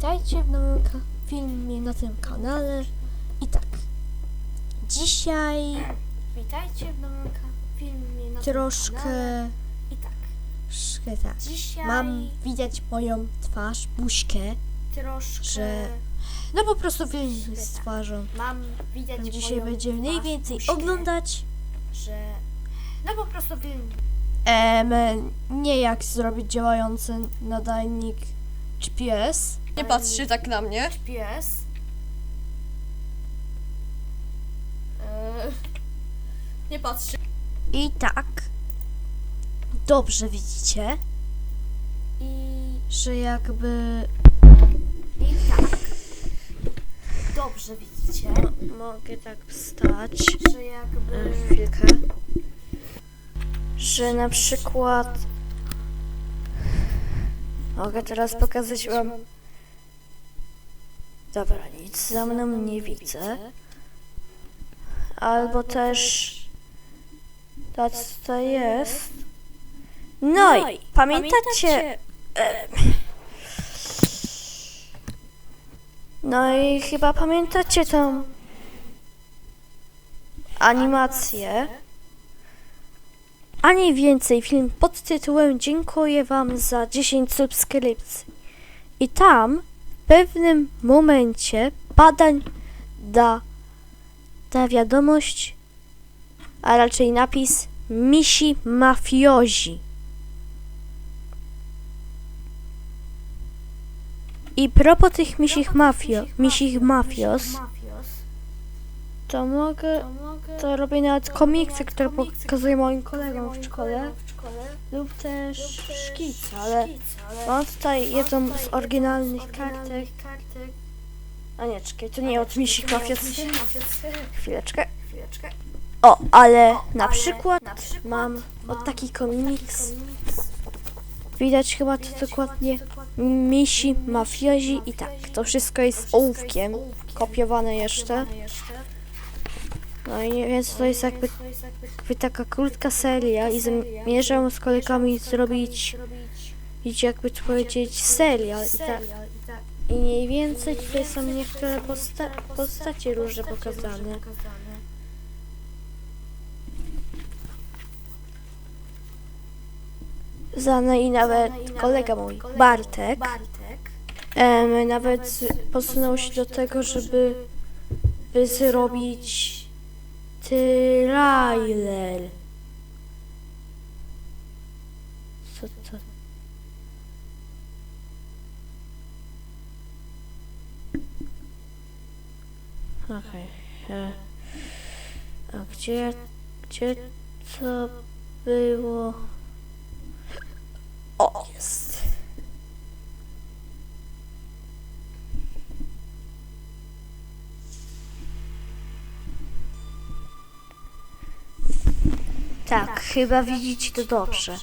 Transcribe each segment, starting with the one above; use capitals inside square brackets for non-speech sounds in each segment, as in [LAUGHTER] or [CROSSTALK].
Witajcie w nowym filmie na tym kanale. I tak, dzisiaj Witajcie w nowym filmie na tym troszkę, kanale. I tak, troszkę tak, dzisiaj mam widać moją twarz, buźkę, troszkę że- no po prostu film z tak. twarzą. mam widać Dzisiaj moją będziemy mniej twarz, więcej buźkę, oglądać, że no po prostu film em, nie jak zrobić działający nadajnik GPS. Nie patrzcie tak na mnie. pies Eee, Nie patrzcie. I tak, dobrze widzicie, i, że jakby i tak dobrze widzicie, mogę tak wstać. że jakby E, chwilkę. Że na przykład mogę teraz pokazać wam. Dobra, nic za mną nie widzę. Albo też to co jest. No i pamiętacie. e, No i chyba pamiętacie tą animację. A nie więcej film pod tytułem Dziękuję Wam za 10 subskrypcji. I tam pewnym momencie badań da, da wiadomość, a raczej napis Misi Mafiozi. I propos tych misich mafio, misich mafios to mogę to robię nawet komiksy, które pokazuję moim kolegom w szkole lub też szkice, ale mam tutaj jedną z oryginalnych kartek. A nie, czekaj, to nie od misich mafios. Chwileczkę. O, ale na przykład mam od taki komiks. Widać chyba to dokładnie misi mafiozi i tak. To wszystko jest ołówkiem, kopiowane jeszcze. No i więc to jest jakby, jakby taka krótka seria i zamierzam z kolegami zrobić, widzicie, jakby to powiedzieć, serial i tak. i mniej więcej tutaj są niektóre posta postacie różne pokazane. Znany i nawet kolega mój, Bartek, em, nawet posunął się do tego, żeby by zrobić trailer. E, A gdzie, gdzie to było? O, jest. Tak, chyba widzicie to dobrze.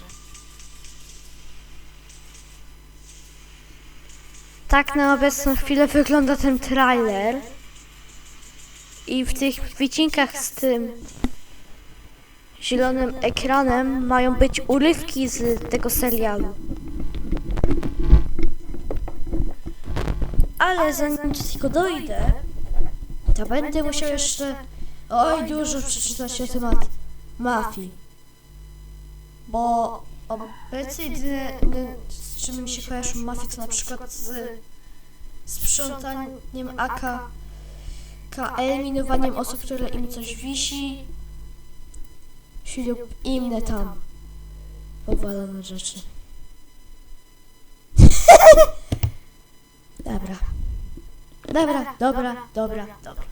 Tak na obecną chwilę wygląda ten trailer. I w tych wycinkach z tym zielonym ekranem mają być urywki z tego serialu. Ale zanim do tego dojdę, to będę musiał jeszcze oj dużo przeczytać na temat mafii. Bo obecnie jedyne, z czym się kojarzą mafie, to na przykład z sprzątaniem AK, AK eliminowaniem osób, które im coś wisi, lub inne tam powalone rzeczy. [LAUGHS] Dobra. Dobra, dobra, dobra, dobra.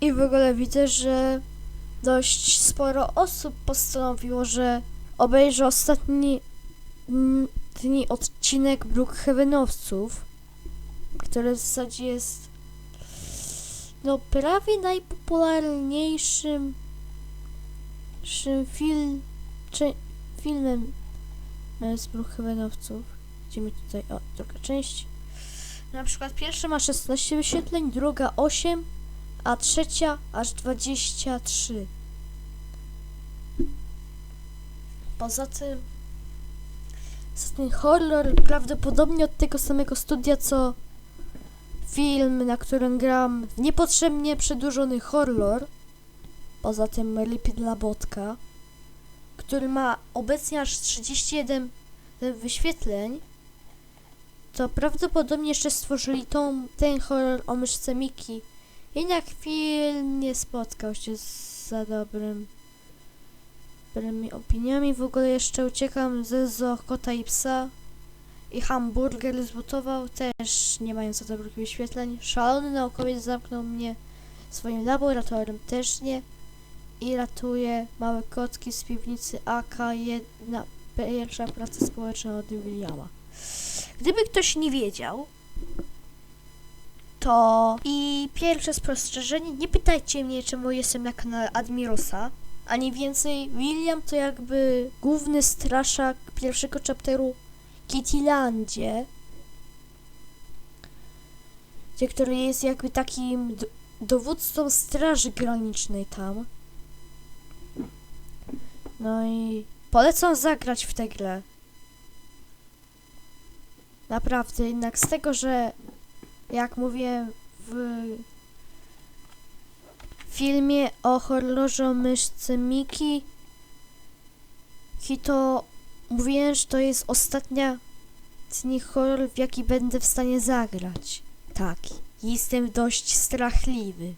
I w ogóle widzę, że dość sporo osób postanowiło, że obejrzy ostatni dni odcinek Brookhavenowców, który w zasadzie jest no prawie najpopularniejszym czy, filmem e, z Brookhavenowców. Widzimy tutaj, o, druga część. Na przykład pierwsza ma 16 wyświetleń, druga 8, a trzecia aż 23. Poza tym Jest ten horror prawdopodobnie od tego samego studia, co film, na którym gram niepotrzebnie przedłużony horror. Poza tym Lipid Labotka, który ma obecnie aż 31 wyświetleń. To prawdopodobnie jeszcze stworzyli tą, ten horror o myszce Miki. Jednak film nie spotkał się z za dobrym dobrymi opiniami. W ogóle jeszcze uciekam ze Zoo Kota i Psa. I hamburger zbutował, też nie mają za dobrych wyświetleń. Szalony naukowiec zamknął mnie w swoim laboratorium, też nie. I ratuje małe kotki z piwnicy AK-1, pierwsza praca społeczna od Williama. Gdyby ktoś nie wiedział, to i pierwsze spostrzeżenie, nie pytajcie mnie, czemu jestem na kanale Admirosa, ani więcej. William to jakby główny straszak pierwszego chapteru Kittylandzie, gdzie który jest jakby takim dowódcą straży granicznej tam. No i polecam zagrać w tę grę. Naprawdę, jednak z tego, że jak mówię w filmie o horrorze myszce Miki, to mówiłem, że to jest ostatnia nich horror, w jaki będę w stanie zagrać. Tak, jestem dość strachliwy.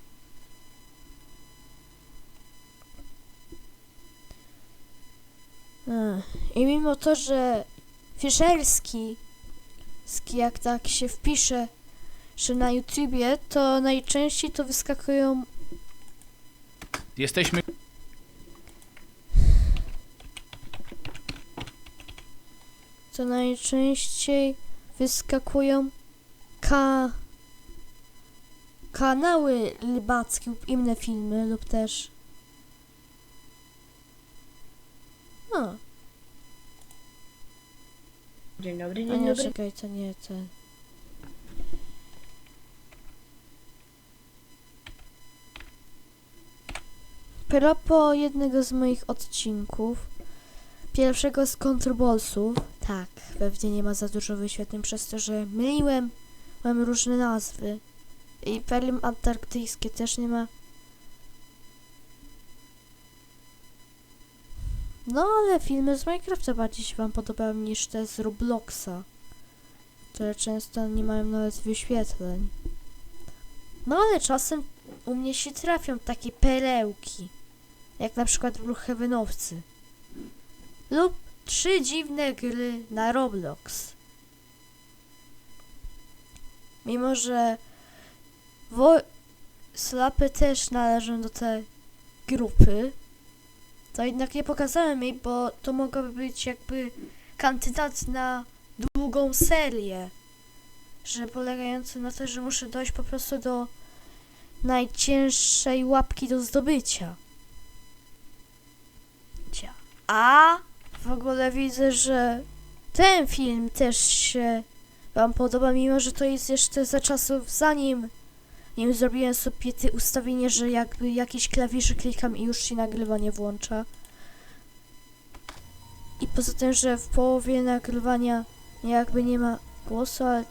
I mimo to, że Fischerski, ski jak tak się wpisze, że na YouTubie, to najczęściej to wyskakują Jesteśmy. to najczęściej wyskakują ka kanały rybackie lub inne filmy lub też a, Dzień dobry, a dzień nie, dobry. czekaj, to nie ten propos jednego z moich odcinków pierwszego z Controlsów. Tak, pewnie nie ma za dużo wyświetleń przez to, że myliłem mam różne nazwy. Imperium Antarktyjskie też nie ma. No ale filmy z Minecrafta bardziej się wam podobają niż te z Robloxa które często nie mają nawet wyświetleń. No ale czasem u mnie się trafią takie perełki jak na przykład Brookhavenowcy lub trzy dziwne gry na Roblox. Mimo, że wo- slapy też należą do tej grupy, to jednak nie pokazałem jej, bo to mogłaby być jakby kandydat na długą serię, że polegający na to, że muszę dojść po prostu do najcięższej łapki do zdobycia. A w ogóle widzę, że ten film też się Wam podoba, mimo że to jest jeszcze za czasów zanim nim zrobiłem sobie te ustawienie, że jakby jakieś klawisze klikam i już się nagrywanie włącza. I poza tym, że w połowie nagrywania jakby nie ma głosu, ale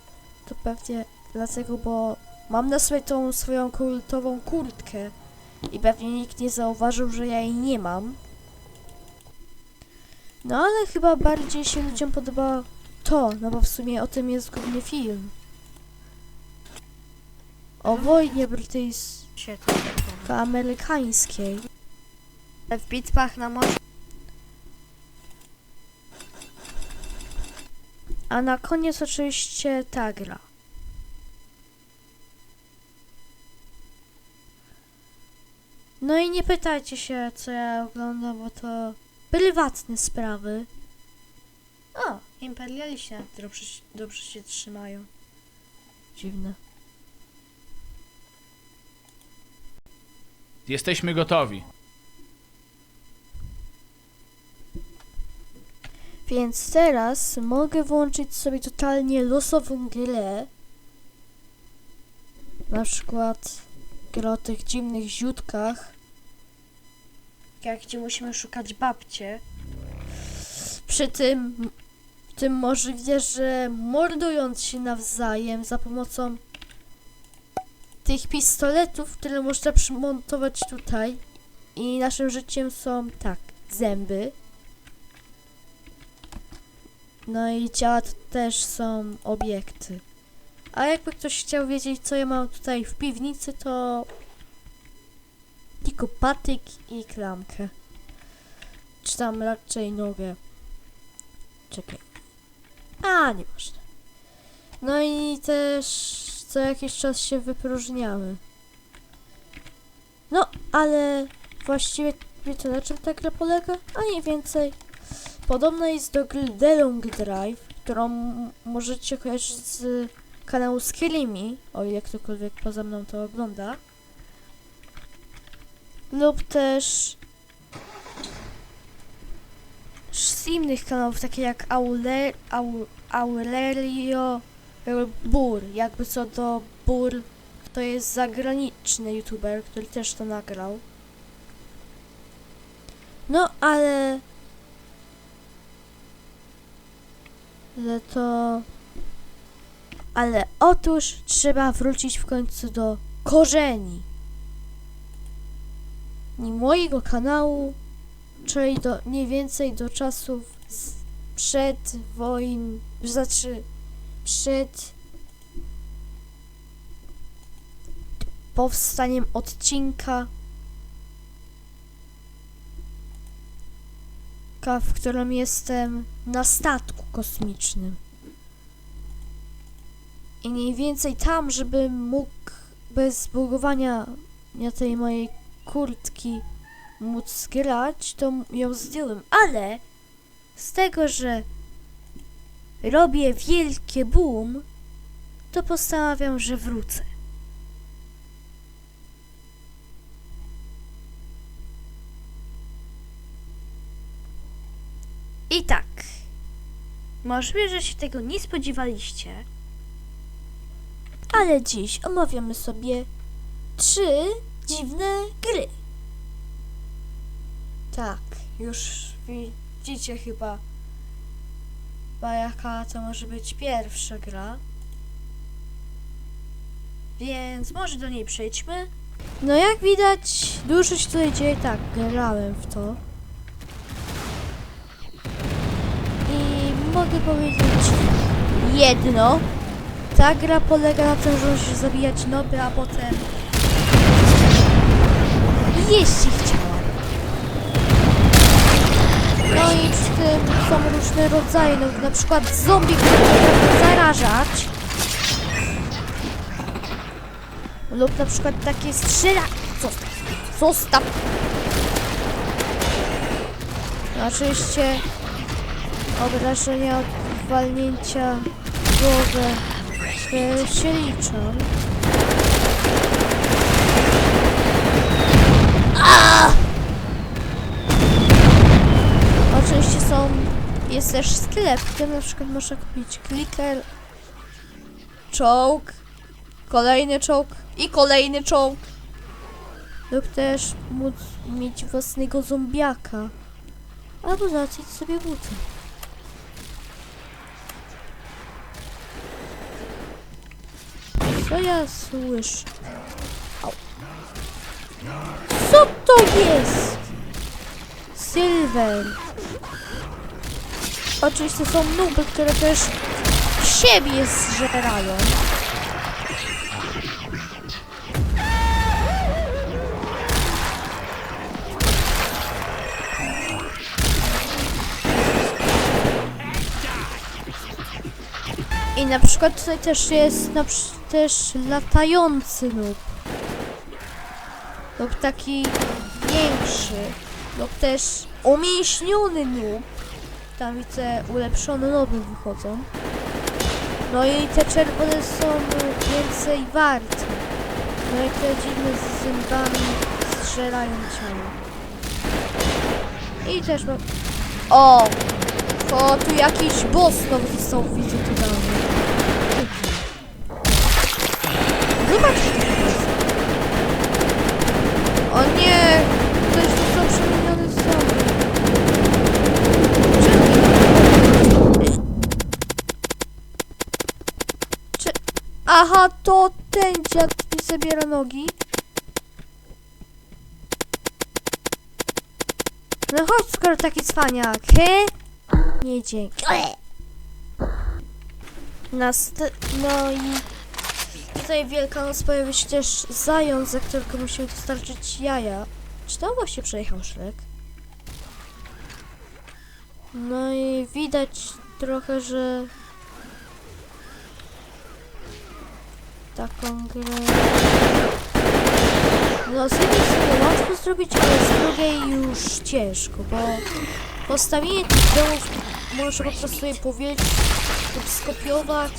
to pewnie dlatego, bo mam na sobie tą swoją kultową kurtkę i pewnie nikt nie zauważył, że ja jej nie mam. No ale chyba bardziej się ludziom podoba to, no bo w sumie o tym jest główny film. O wojnie brytyjsko-amerykańskiej. W bitwach na morzu. A na koniec oczywiście ta gra. No i nie pytajcie się, co ja oglądam, bo to prywatne sprawy. O, imperialiści dobrze, się- dobrze się trzymają. Dziwne. Jesteśmy gotowi. Więc teraz mogę włączyć sobie totalnie losową grę. Na przykład grę o tych dziwnych ziutkach. Jak gdzie musimy szukać babcie. Przy tym tym możliwe, że mordując się nawzajem za pomocą tych pistoletów, które można przymontować tutaj. I naszym życiem są tak, zęby. No i ciała to też są obiekty. A jakby ktoś chciał wiedzieć, co ja mam tutaj w piwnicy, to tylko patyk i klamkę. Czy tam raczej nogę. Czekaj. A, nieważne. No i też co jakiś czas się wypróżniały. No, ale właściwie wiecie na czym ta gra polega? A nie więcej. Podobna jest do gry The Long Drive, którą możecie kojarzyć z kanału Skillimi, o ile ktokolwiek poza mną to ogląda. Lub też z innych kanałów, takie jak Aule, Au, Aurelio Bur. Jakby co do Bur, to jest zagraniczny youtuber, który też to nagrał. No, ale... Ale to... Ale otóż trzeba wrócić w końcu do korzeni. Mojego kanału, czyli do mniej więcej do czasów przed wojen, znaczy przed powstaniem odcinka, ka- w którym jestem na statku kosmicznym. I mniej więcej tam, żebym mógł bez bugowania tej mojej kurtki móc grać, to ją zdjąłem. Ale z tego, że robię wielkie boom, to postanawiam, że wrócę. I tak. Możliwe, że się tego nie spodziewaliście. Ale dziś omawiamy sobie trzy dziwne gry. Tak, już widzicie chyba, chyba jaka to może być pierwsza gra. Więc może do niej przejdźmy. No jak widać, dużo się tutaj dzieje. Tak, grałem w to. I mogę powiedzieć jedno. Ta gra polega na tym, że musisz zabijać noby, a potem jeść ich ciała. No i przy tym są różne rodzaje, no, na przykład zombie, które potrafią zarażać. Lub na przykład takie strzela... Zostaw. Zostaw. No, oczywiście obrażenia od walnięcia które się liczą. Oczywiście są... Jest też sklep, w na przykład można kupić clicker, czołg, kolejny czołg i kolejny czołg. Lub też móc mieć własnego zombiaka. Albo załatwić sobie buty. Co ja słyszę? Co to jest? Silver. Oczywiście są nuby, które też siebie zżerają. I na przykład tutaj też jest na, też latający lub lub taki większy lub też umięśniony nóg. Tam widzę ulepszone noby wychodzą. No i te czerwone są więcej warte. No i te dziwne z zębami strzelają ciało. I też mam... O! O, tu jakiś boss nowy został widzę tu dany. Aha, to ten dziad mi zabiera nogi. No chodź, skoro taki cwaniak, he? Nie dzięki. Nast- no i tutaj Wielkanoc pojawi się też zając, za którego musimy dostarczyć jaja. Czy tam właśnie przejechał szlek? No i widać trochę, że taką grę... No z jednej strony łatwo zrobić, ale z drugiej już ciężko, bo postawienie tych domów może po prostu je powielić lub skopiować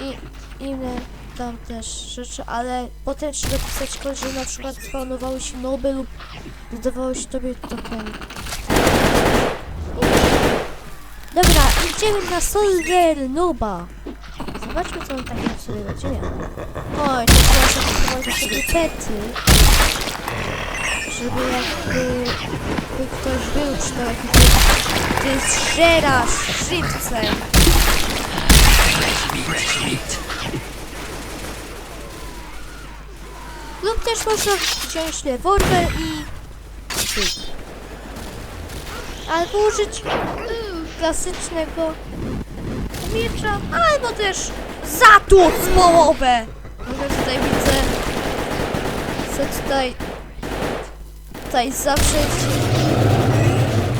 i inne tam też rzeczy, ale potem trzeba pisać kod, że na przykład spawnowały się noby lub dodawało się tobie tokeny. Dobra, idziemy na Solver Noba. Zobaczmy co on takiego sobie miał. Oj, to trzeba sobie kupować sobie pety. Żeby jakby by ktoś był przy to jaki ty, ty zżerasz żywcem. Lub też można wziąć rewolwer i... Albo użyć klasycznego miecza, albo też zatłuc połowę. Może tutaj widzę, co tutaj, tutaj zawrzeć.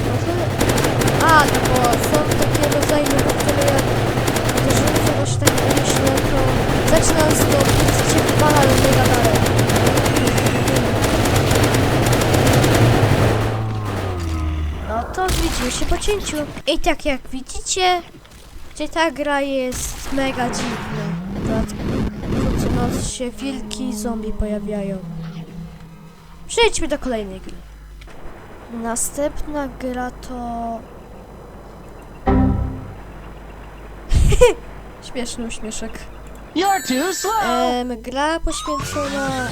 Może- A, no bo są takie rodzaje, no, które jak jeżeli czegoś tak myślę, to zaczynam z to co cię wypala, ale mega dalej. No to widzimy się po cięciu. I tak jak widzicie, gdzie ta gra jest mega dziwna. Co noc się wilki i zombie pojawiają. Przejdźmy do kolejnej gry. Następna gra to... [LAUGHS] Śmieszny uśmieszek. You're too slow. Gra poświęcona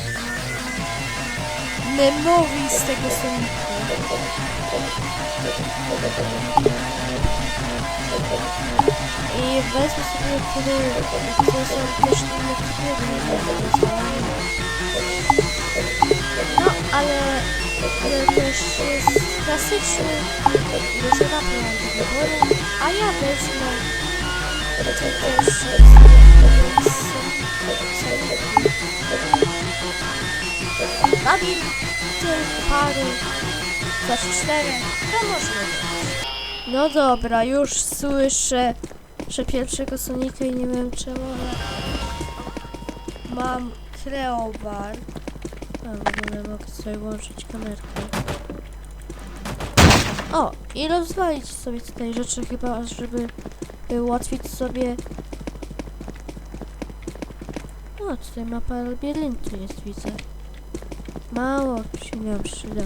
memowi z tego Sonika. I wezmę sobie, który, które są też inne. No, ale, ale też jest klasyczny, dużo na wyboru, a ja wezmę to też Labirynty, pary, znaczy cztery, to być. No dobra, już słyszę, że pierwszego Sonika i nie wiem czemu, ale mam kreowar. A, w ogóle mogę sobie włączyć kamerkę. O, i rozwalić sobie tutaj rzeczy chyba, żeby ułatwić sobie... O, tutaj mapa labiryntu jest, widzę. Mało się nam.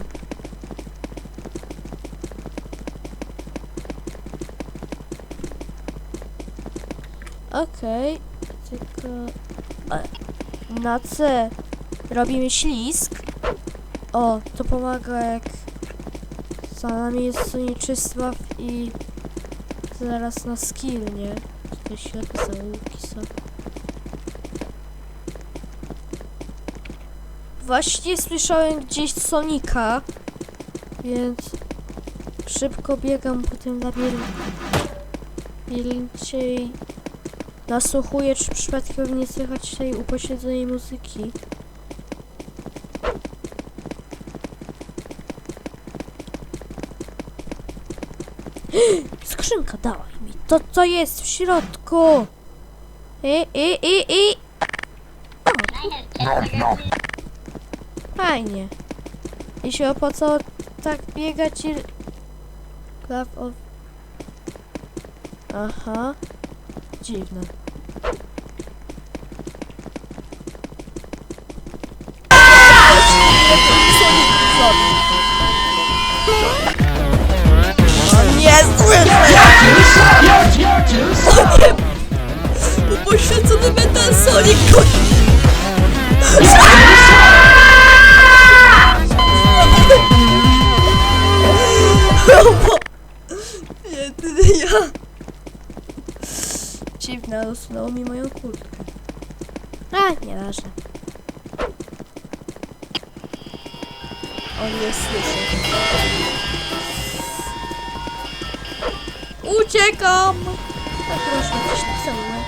Okej, tylko... A, na C robimy ślizg. O, to pomaga jak za nami jest Sonicznysław i zaraz na skill, nie? Tutaj ślepy zaułki są. Właśnie słyszałem gdzieś Sonika, więc szybko biegam po tym labiryncie i nasłuchuję, czy przypadkiem nie słychać tej upośledzonej muzyki. [GASPS] Skrzynka, dawaj mi to, co jest w środku. I, i, i, i. Fajnie. I się opłacało tak biegać i... Claw of... Aha. Dziwne. Nie too slow. Poświęcony Metal Sonic! Jedyny ja! Dziwne, ale usunęło mi moją kurtkę. A, nieważne. On nie słyszy. Uciekam! Tak, proszę, coś napisałem.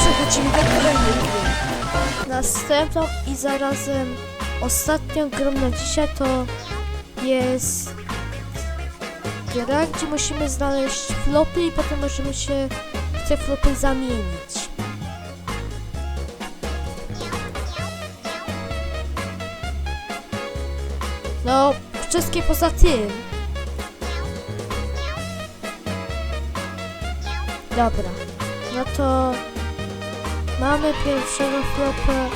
Przechodzimy do kolejnej. Następną i zarazem ostatnią grą na dzisiaj to jest gdzie musimy znaleźć flopy i potem możemy się w te flopy zamienić. No, wszystkie poza tym. Dobra, no to mamy pierwszego flopę.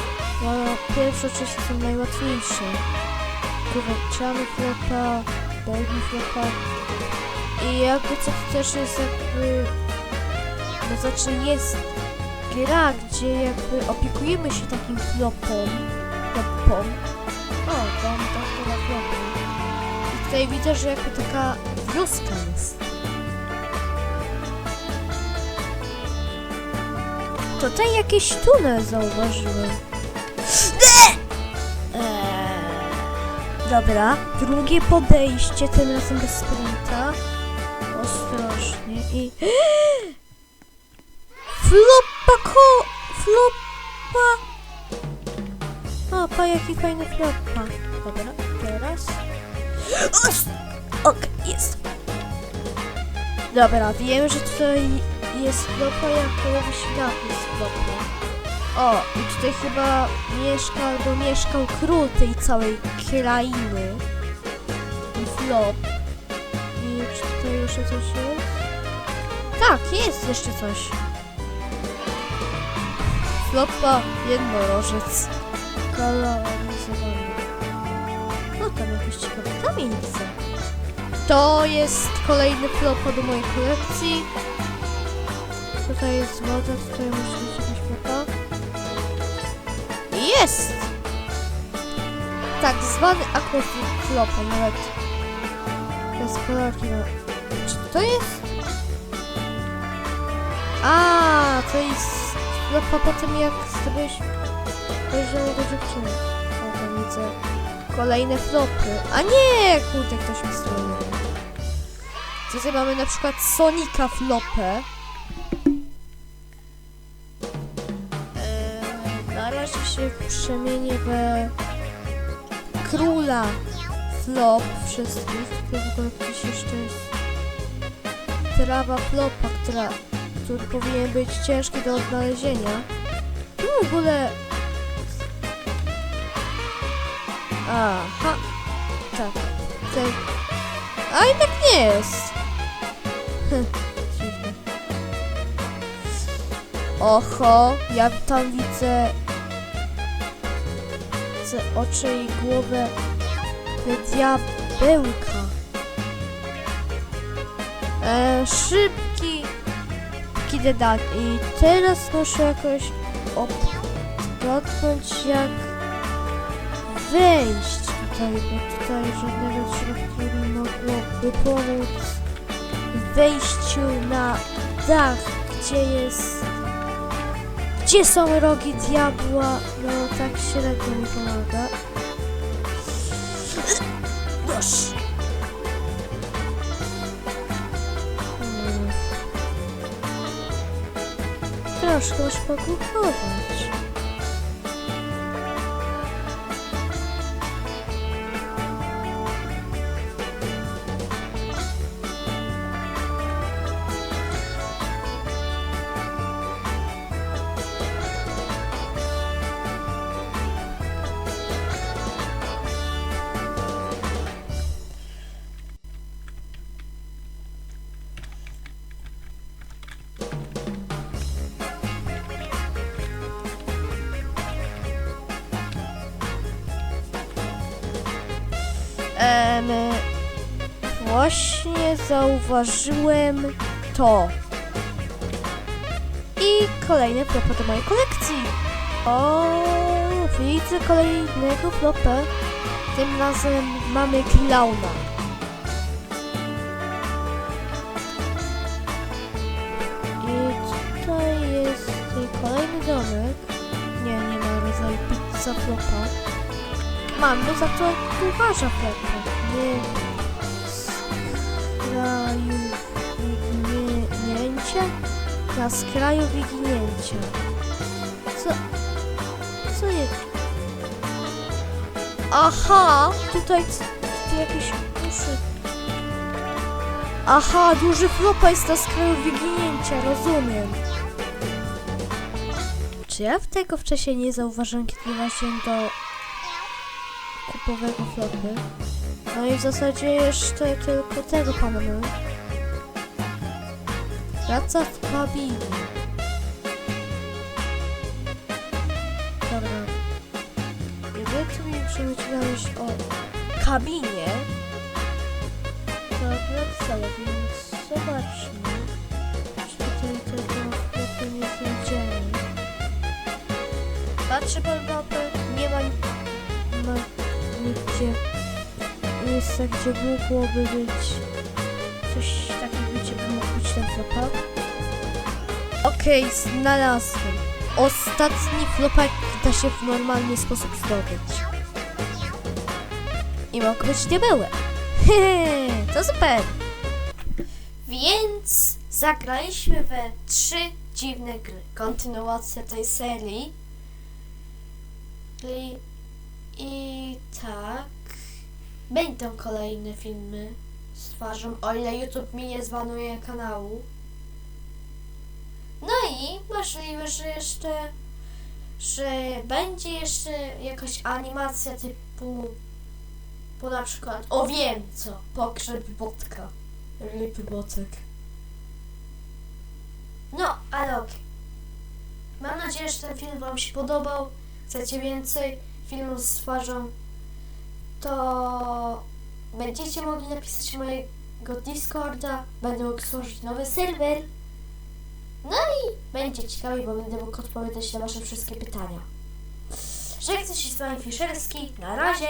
No, pierwsze oczywiście są najłatwiejsze. Kurczamy flopa, baby flopa. I jakby co to też jest jakby... No znaczy jest gra, gdzie jakby opiekujemy się takim flopem. Flopą. O, tam tak na flopy. I tutaj widzę, że jakby taka wioska jest. Tutaj jakiś tunel zauważyłem. Eee, Dobra, drugie podejście, tym razem bez sprinta. Ostrożnie i... [GASPS] Flopa ko... Flopa... O, pa, jaki fajny flopa. Dobra, teraz... Ok, jest. Dobra, wiem, że tutaj jest flopa, jak pojawi się napis flopa. O, i tutaj chyba mieszka albo mieszkał król tej całej krainy. I flop. Jeszcze coś jest? Tak, jest jeszcze coś. Flopa, jednorożec. Kolonizowany. No tam jakieś ciekawe kamienice. To jest kolejny flopa do mojej kolekcji. Tutaj jest woda, tutaj musi być jakaś flopa. Jest! Tak zwany aquaflopa, nawet bez kolorki. No. To jest? A, to jest flopa po tym jak zrobiłeś poziom do dziewczyny. O, tam widzę kolejne flopy. A nie, kurde, ktoś mi stronę. Tutaj mamy na przykład Sonika flopę. Eee, na razie się przemienię we króla flop wszystkich. To w gdzieś jeszcze jest trawa flopa, która, który powinien być ciężki do odnalezienia. Tu w ogóle... Aha, tak. Tutaj... A jednak nie jest. Oho, ja tam widzę... Widzę oczy i głowę diabełka. E, szybki kidedak. I teraz muszę jakoś odgadnąć jak wejść tutaj, bo tutaj żadnego środka nie mogłoby pomóc w wejściu na dach, gdzie jest... Gdzie są rogi diabła? No tak średnio mi pomaga. Troszkę już zauważyłem to. I kolejny flopę do mojej kolekcji. O, widzę kolejnego flopę. Tym razem mamy klauna. I tutaj jest kolejny domek. Nie, nie ma rodzaju pizza flopa. Mam, no za to kucharza flopa. Nie. Na skraju wyginięcia. Co? Co jest? Aha! Tutaj jakieś uszy. Aha, duży flopa jest na skraju wyginięcia, rozumiem. Czy ja tego wcześniej nie zauważyłem, kiedy właśnie do kupowego flopy? No i w zasadzie jeszcze tylko tego pamiętam. Praca w kabinie. Dobra. Tu mi przemyślałeś o kabinie, to wracało, więc zobaczmy, czy tutaj tego chłopu nie znajdziemy. Patrzę pod mapę, nie ma, ma nigdzie miejsca, gdzie mogłoby być Okej, znalazłem. Ostatni flopak da się w normalny sposób zdobyć. I mógł być diabełem. Hehe, [LAUGHS] to super. Więc zagraliśmy we trzy dziwne gry. Kontynuacja tej serii. I, i tak. Będą kolejne filmy z twarzą, o ile YouTube mi nie zbanuje kanału. No i możliwe, że jeszcze, że będzie jeszcze jakaś animacja typu, po na przykład, o wiem co, pogrzeb botka, lipy botek. No, ale okej. Mam nadzieję, że ten film Wam się podobał. Chcecie więcej filmów z twarzą, to będziecie mogli napisać mojego Discorda. Będę mógł stworzyć nowy serwer. No i będzie ciekawie, bo będę mógł odpowiadać na Wasze wszystkie pytania. Żegnam się z Wami Fischerski. Na razie!